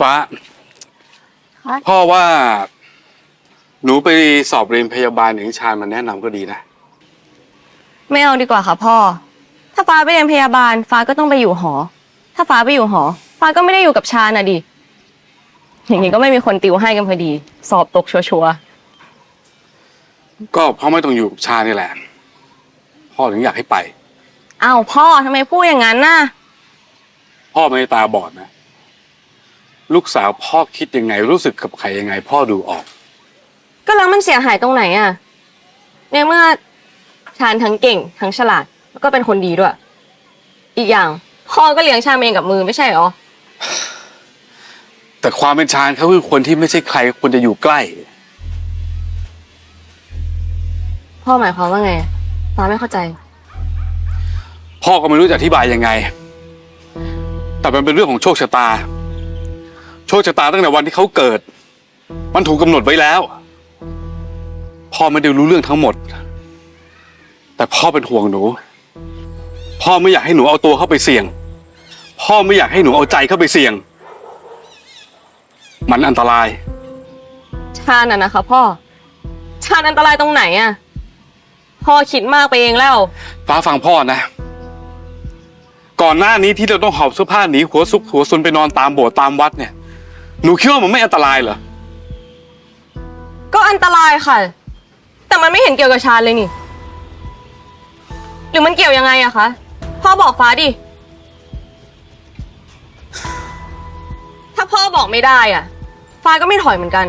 ฟ้าคะพ่อว่า หนูไปสอบเรียนพยาบาลอย่างที่ชาญมันแนะนำก็ดีนะ ไม่เอาดีกว่าค่ะพ่อ ถ้าฟ้าไปเรียนพยาบาล ฟ้าก็ต้องไปอยู่หอ ถ้าฟ้าไปอยู่หอ ฟ้าก็ไม่ได้อยู่กับชาญน่ะดิ อย่างนี้ก็ไม่มีคนติวให้กันพอดี สอบตกชัวร์ก็เพราะไม่ต้องอยู่กับชาญนี่แหละ พ่อถึงอยากให้ไป ๆอ้าวพ่อทำไมพูดอย่างนั้นน่ะ พ่อไม่ได้ตาบอดนะ ลูกสาวพ่อคิดยังไง รู้สึกกับใครยังไง พ่อดูออก ก็แล้วมันเสียหายตรงไหนอะในเมื่อชาญทั้งเก่ง ทั้งฉลาดแล้วก็เป็นคนดีด้วย อีกอย่าง พ่อก็เลี้ยงชาญมาเองกับมือไม่ใช่เหรอ แต่ความเป็นชาญเขาคือคนที่ไม่ใช่ใครควรจะอยู่ใกล้ พ่อหมายความว่าไงฟ้าไม่เข้าใจ พ่อก็ไม่รู้จะอธิบายยังไง แต่มันเป็นเรื่องของโชคชะตา โชคชะตาตั้งแต่วันที่เขาเกิด มันถูกกำหนดไว้แล้ว พ่อไม่ได้รู้เรื่องทั้งหมด แต่พ่อเป็นห่วงหนู พ่อไม่อยากให้หนูเอาตัวเข้าไปเสี่ยง พ่อไม่อยากให้หนูเอาใจเข้าไปเสี่ยง มันอันตราย ชาญน่ะนะคะพ่อ ชาญอันตรายตรงไหนอะพ่อคิดมากไปเองแล้ว ฟ้าฟังพ่อนะ ก่อนหน้านี้ที่เราต้องหอบเสื้อผ้าหนีหัวซุกหัวซุนไปนอนตามโบสถ์ตามวัดเนี่ย หนูคิดว่ามันไม่อันตรายเหรอ ก็อันตรายค่ะ แต่มันไม่เห็นเกี่ยวกับชาญเลยนี่ หรือมันเกี่ยวยังไงอะคะ พ่อบอกฟ้าดิ ถ้าพ่อบอกไม่ได้อะฟ้าก็ไม่ถอยเหมือนกัน